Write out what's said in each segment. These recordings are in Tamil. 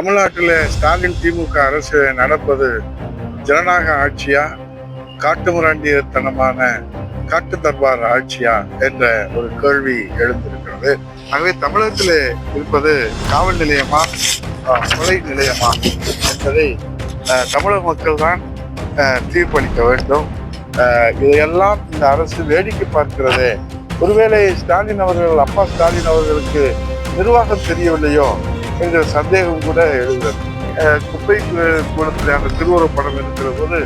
தமிழ்நாட்டில் ஸ்டாலின் திமுக அரசு நடப்பது ஜனநாயக ஆட்சியா? காட்டுமிராண்டியத்தனமான காட்டு தர்பார் ஆட்சியா? என்ற ஒரு கேள்வி எழுந்திருக்கிறது. ஆகவே தமிழகத்தில் இருப்பது காவல் நிலையமா? கொலை நிலையமா? என்பதை தமிழக மக்கள் தான் தீர்ப்பளிக்க வேண்டும். இதையெல்லாம் இந்த அரசு வேடிக்கை பார்க்கிறதே. ஒருவேளை ஸ்டாலின் அவர்கள் அப்பா ஸ்டாலின் அவர்களுக்கு நிர்வாகம் தெரியவில்லையோ? என்ற சந்தேகம் கூட எழுகிறது குப்பை கூடத்தில் அந்த திருவுருவப் படம் இருக்கிற போது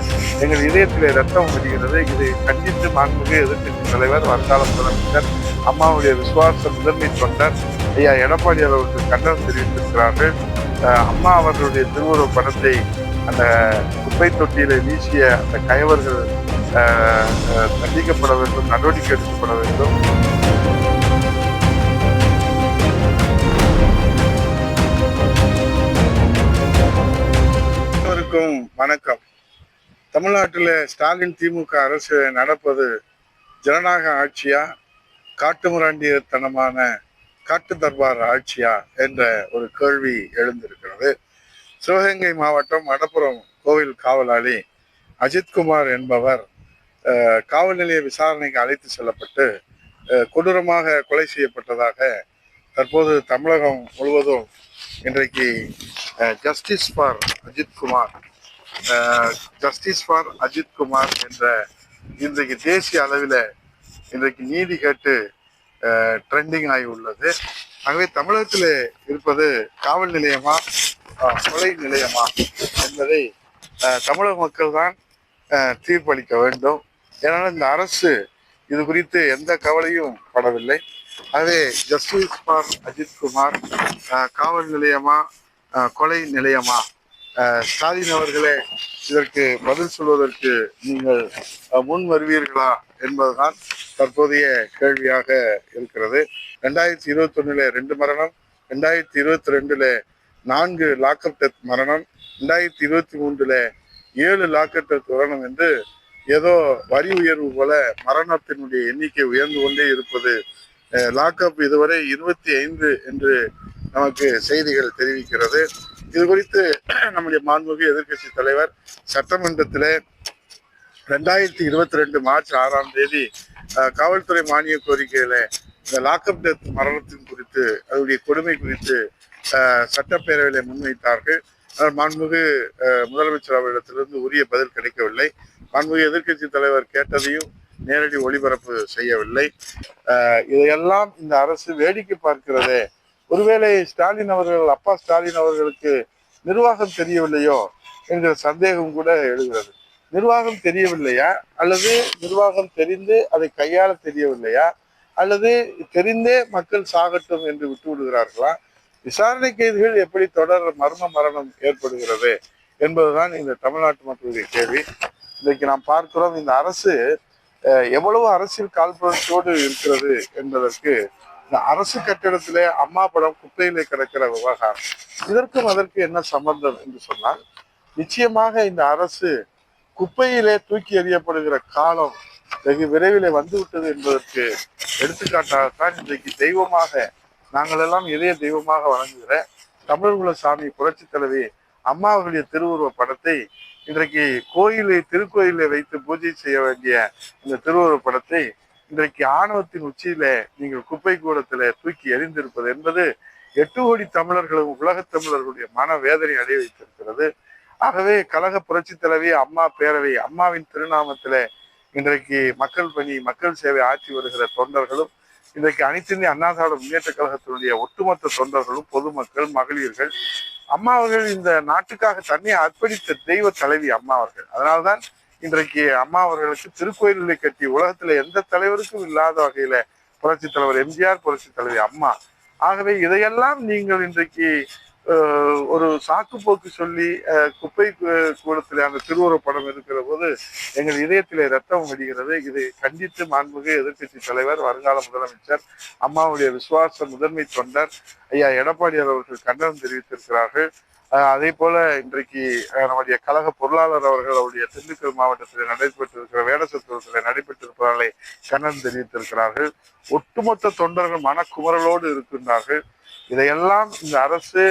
எங்கள் இதயத்திலே ரத்தம் வருகிறது இதை கண்டித்து மாண்புமிகு எதிர்க்கட்சி தலைவர் வருங்கால முதலமைச்சர் அம்மாவுடைய விசுவாச முதன்மை தொண்டர் ஐயா எடப்பாடி அவர்களுக்கு கண்டனம் தெரிவித்திருக்கிறார்கள். அம்மா அவர்களுடைய திருவுருவப் படத்தை அந்த குப்பை தொட்டியில வீசிய அந்த கயவர்கள் தண்டிக்கப்பட வேண்டும் நடவடிக்கை எடுக்கப்பட வேண்டும். அனைவருக்கும் வணக்கம். தமிழ்நாட்டில் ஸ்டாலின் திமுக அரசு நடப்பது ஜனநாயக ஆட்சியா காட்டுமிராண்டியத்தனமான காட்டு தர்பார் ஆட்சியா என்ற ஒரு கேள்வி எழுந்திருக்கிறது. சிவகங்கை மாவட்டம் மடப்புறம் கோவில் காவலாளி அஜித்குமார் என்பவர் காவல் நிலைய விசாரணைக்கு அழைத்து செல்லப்பட்டு கொடூரமாக கொலை செய்யப்பட்டதாக தற்போது தமிழகம் முழுவதும் இன்றைக்கு justice for Ajith Kumar justice for Ajith Kumar என்ற இன்றைக்கு தேசிய அளவில் இன்றைக்கு நீதி கேட்டு uh, ட்ரெண்டிங் ஆகி உள்ளது. ஆகவே தமிழகத்தில் இருப்பது காவல் நிலையமா uh, கொலை நிலையமா என்பதை uh, தமிழக மக்கள் தான் தீர்ப்பளிக்க வேண்டும். ஏன்னால் இந்த அரசு இது குறித்து எந்த கவலையும் படவில்லை. அதே ஜஸ்டிஸ் ஃபார் அஜித் குமார் காவல் நிலையமா கொலை நிலையமா? ஸ்டாலின் அவர்களே இதற்கு பதில் சொல்வதற்கு நீங்கள் முன் வருவீர்களா என்பதுதான் தற்போதைய கேள்வியாக இருக்கிறது. ரெண்டாயிரத்தி இருபத்தி ஒண்ணுல ரெண்டு மரணம் ரெண்டாயிரத்தி இருபத்தி ரெண்டுல நான்கு லாக்அப் டெத் மரணம் ரெண்டாயிரத்தி இருபத்தி மூன்றுல ஏழு லாக்அப் டெத் மரணம் என்று ஏதோ வரி உயர்வு போல மரணத்தினுடைய எண்ணிக்கை உயர்ந்து கொண்டே இருப்பது லாக்அப் இதுவரை இருபத்தி ஐந்து என்று நமக்கு செய்திகள் தெரிவிக்கிறது. இது குறித்து நம்முடைய மாண்புமிகு எதிர்க்கட்சி தலைவர் சட்டமன்றத்திலே ரெண்டாயிரத்தி இருபத்தி ரெண்டு மார்ச் ஆறாம் தேதி காவல்துறை மானிய கோரிக்கையில இந்த லாக்அப் டெத் மரணத்தின் குறித்து அதனுடைய கொடுமை குறித்து அஹ், சட்டப்பேரவையில முன்வைத்தார்கள். ஆனால் மாண்புமிகு முதலமைச்சர் அவரிடத்திலிருந்து உரிய பதில் கிடைக்கவில்லை. மாண்புமிகு எதிர்க்கட்சி தலைவர் கேட்டதையும் நேரடி ஒளிபரப்பு செய்யவில்லை. இதையெல்லாம் இந்த அரசு வேடிக்கை பார்க்கிறதே ஒருவேளை ஸ்டாலின் அவர்கள் அப்பா ஸ்டாலின் அவர்களுக்கு நிர்வாகம் தெரியவில்லையோ என்கிற சந்தேகம் கூட எழுகிறது. நிர்வாகம் தெரியவில்லையா? அல்லது நிர்வாகம் தெரிந்து அதை கையாள தெரியவில்லையா? அல்லது தெரிந்தே மக்கள் சாகட்டும் என்று விட்டு விடுகிறார்களா? விசாரணை கைதிகள் எப்படி தொடர் மர்ம மரணம் ஏற்படுகிறது என்பதுதான் இந்த தமிழ்நாட்டு மக்களுடைய கேள்வி. இன்றைக்கு நாம் பார்க்கிறோம் இந்த அரசு எவ்வளவு அரசியல் காழ்ப்புணர்ச்சியோடு இருக்கிறது என்பதற்கு இந்த அரசு கட்டிடத்திலே அம்மா படம் குப்பையிலே கிடக்கிற விவகாரம் இதற்கும் அதற்கு என்ன சம்பந்தம் என்று சொன்னால் நிச்சயமாக இந்த அரசு குப்பையிலே தூக்கி எறியப்படுகிற காலம் வெகு விரைவில் வந்துவிட்டது என்பதற்கு எடுத்துக்காட்டாகத்தான் இன்றைக்கு தெய்வமாக நாங்கள் எல்லாம் இளைய தெய்வமாக வழங்குகிற தமிழ்குல சாமி புரட்சி தலைவி அம்மா அவர்களுடைய திருவுருவ படத்தை இன்றைக்கு கோயிலை திருக்கோயிலை வைத்து பூஜை செய்ய வேண்டிய இந்த திருவுருவ படத்தை இன்றைக்கு ஆணவத்தின் உச்சியில நீங்கள் குப்பை கூடத்துல தூக்கி எறிந்திருப்பது என்பது எட்டு கோடி தமிழர்களும் உலக தமிழர்களுடைய மன வேதனை அடைய வைத்திருக்கிறது. ஆகவே கழக புரட்சி தலைவி அம்மா பேரவை அம்மாவின் திருநாமத்துல இன்றைக்கு மக்கள் பணி மக்கள் சேவை ஆற்றி வருகிற தொண்டர்களும் இன்றைக்கு அனைத்திந்திய அண்ணா திராவிட முன்னேற்ற கழகத்தினுடைய ஒட்டுமொத்த தொண்டர்களும் பொதுமக்கள் மகளிர்கள் அம்மா அவர்கள் இந்த நாட்டுக்காக தன்னை அர்ப்பணித்த தெய்வ தலைவி அம்மா அவர்கள். அதனால்தான் இன்றைக்கு அம்மா அவர்களுக்கு திருக்கோயில்களை கட்டி உலகத்துல எந்த தலைவருக்கும் இல்லாத வகையில புரட்சி தலைவர் எம்ஜிஆர் புரட்சி தலைவி அம்மா. ஆகவே இதையெல்லாம் நீங்கள் இன்றைக்கு ஒரு சாக்கு போக்கு சொல்லி குப்பை கூடத்தில் அந்த திருவுருவ படம் இருக்கிற போது எங்கள் இதயத்திலே ரத்தம் வடிகிறது இதை கண்டித்து மாண்புமிகு எதிர்க்கட்சி தலைவர் வருங்கால முதலமைச்சர் அம்மாவுடைய விசுவாச முதன்மை தொண்டர் ஐயா எடப்பாடி அவர்கள் கண்டனம் தெரிவித்திருக்கிறார்கள். அதே போல இன்றைக்கு நம்முடைய கழக பொருளாளர் அவர்கள் அவருடைய திண்டுக்கல் மாவட்டத்தில் நடைபெற்றிருக்கிற வேடசத்துவத்தில் நடைபெற்றிருப்பவர்களை கண்ணன் தெரிவித்திருக்கிறார்கள். ஒட்டுமொத்த தொண்டர்கள் மனக்குமரலோடு இருக்கின்றார்கள். இதையெல்லாம் இந்த அரசு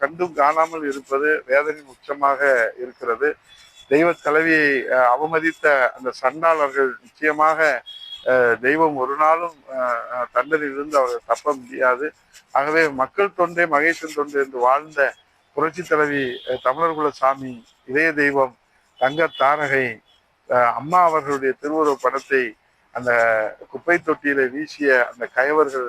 கண்டும் காணாமல் இருப்பது வேதனை உச்சமாக இருக்கிறது. தெய்வ தலைவியை அவமதித்த அந்த சண்டாளர்கள் நிச்சயமாக தெய்வம் ஒரு நாளும் தண்டனிலிருந்து அவர்கள் தப்ப முடியாது. ஆகவே மக்கள் தொண்டே மகேசன் தொண்டு என்று வாழ்ந்த புரட்சி தலைவி அஹ், தமிழர்குல சாமி இதய தெய்வம் தங்க தாரகை அம்மா அவர்களுடைய திருவுருவ படத்தை அந்த குப்பை தொட்டியில வீசிய அந்த கயவர்கள்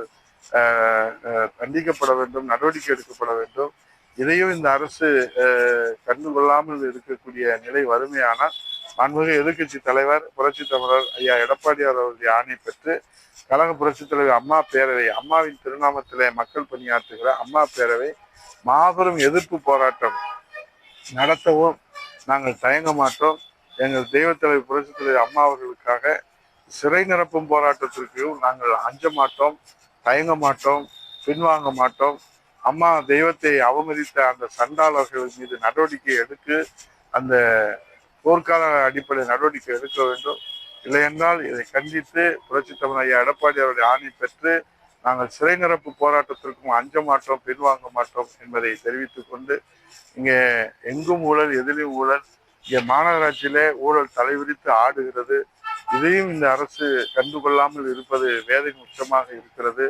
அஹ், அஹ், தண்டிக்கப்பட வேண்டும் நடவடிக்கை எடுக்கப்பட வேண்டும். இதையும் இந்த அரசு அஹ், கண்டுகொள்ளாமல் இருக்கக்கூடிய நிலை வறுமையானால் மாண்புமிகு எதிர்க்கட்சி தலைவர் புரட்சி தமிழர் ஐயா எடப்பாடியார் அவருடைய ஆணை பெற்று கழக புரட்சி தலைவர் அம்மா பேரவை அம்மாவின் திருநாமத்திலே மக்கள் பணியாற்றுகிற அம்மா பேரவை மாபெரும் எதிர்ப்பு போராட்டம் நடத்தவும் நாங்கள் தயங்க மாட்டோம். எங்கள் தெய்வத்தலைவர் புரட்சி தலைவர் அம்மா அவர்களுக்காக சிறை நிரப்பும் போராட்டத்திற்கும் நாங்கள் அஞ்ச மாட்டோம். தயங்க மாட்டோம் பின்வாங்க மாட்டோம். அம்மா தெய்வத்தை அவமதித்த அந்த சண்டாளர்கள் மீது நடவடிக்கை எடுத்து அந்த போர்க்கால அடிப்படை நடவடிக்கை எடுக்க வேண்டும். இல்லையென்றால் இதை கண்டித்து புரட்சி தமிழ் ஐயா எடப்பாடி அவருடைய ஆணை பெற்று நாங்கள் சிறை நிரப்பு போராட்டத்திற்கும் அஞ்ச மாட்டோம் பின்வாங்க மாட்டோம் என்பதை தெரிவித்துக் கொண்டு இங்கே எங்கும் ஊழல் எதிலும் ஊழல். இங்கே மாநகராட்சியிலே ஊழல் தலைவிரித்து ஆடுகிறது. இதையும் இந்த அரசு கண்டுகொள்ளாமல் இருப்பது வேதனை உச்சமாக இருக்கிறது.